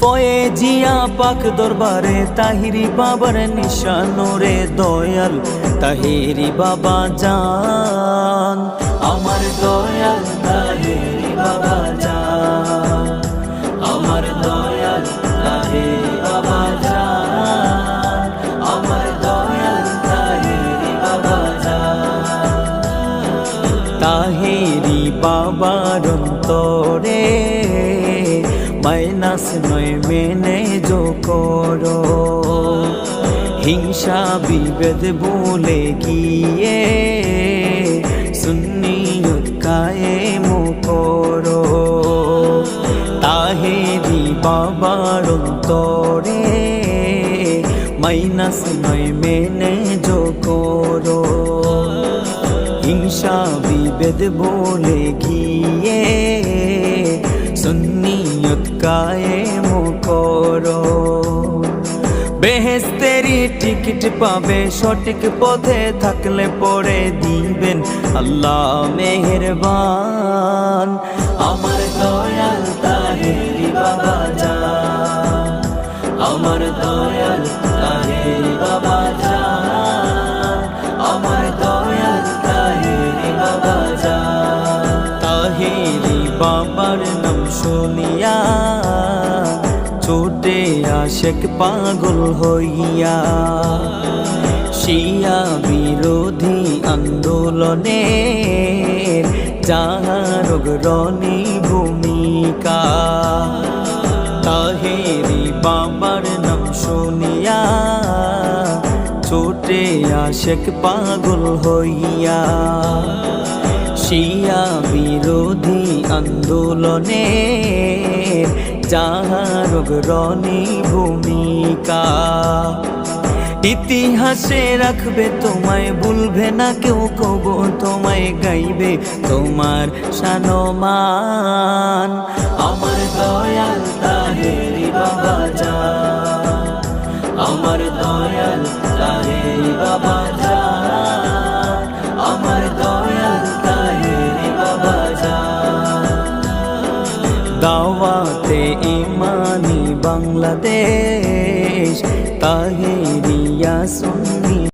ফয়ে জিয়া পাক দরবারে, তাহিরি বাবার নিশানোরে দয়াল, তাহিরি বাবা জান। আমার দয়াল, তাহিরি বাবা জান। আমার দয়াল, তাহিরি আমার দয়াল, তাহিরি বাবা জান। তাহেরি বাবার অন্তরে মাইনাস নয় মেনে যো করো। হিংসা বিভেদ বলে গিয়ে সুন্নিয়ত কায়ে করো। তাহেরি বাবার অন্তরে মাইনাস নয় মেনে যো করো। হিংসা বিভেদ বলে গিয়ে সুন্নিয়ত কায়ে করো। বেহেস্তেরি টিকিট পাবে সঠিক পথে থাকলে পরে দিবেন আল্লাহ মেহেরবান। বাবার নাম শুনিয়া ছোটে আশেক পাগল হইয়া শিয়া বিরোধী আন্দোলনে যাহার রণী ভূমিকা। তাহেরি বাবার নাম শুনিয়া ছোটে আশেক পাগল হইয়া শিয়া বিরোধী আন্দোলনে যাহার ভূমিকা। ইতিহাসে রাখবে তোমায়, ভুলবে না কেউ, কব তোমায় গাইবে তোমার সানমান। আমার দয়াল তাহেরি বাবা জান, আমার দয়াল তাহেরি বাবা জান। দাওয়াতে ইমানি বাংলাদেশ তাহেরিয়া সুন্নি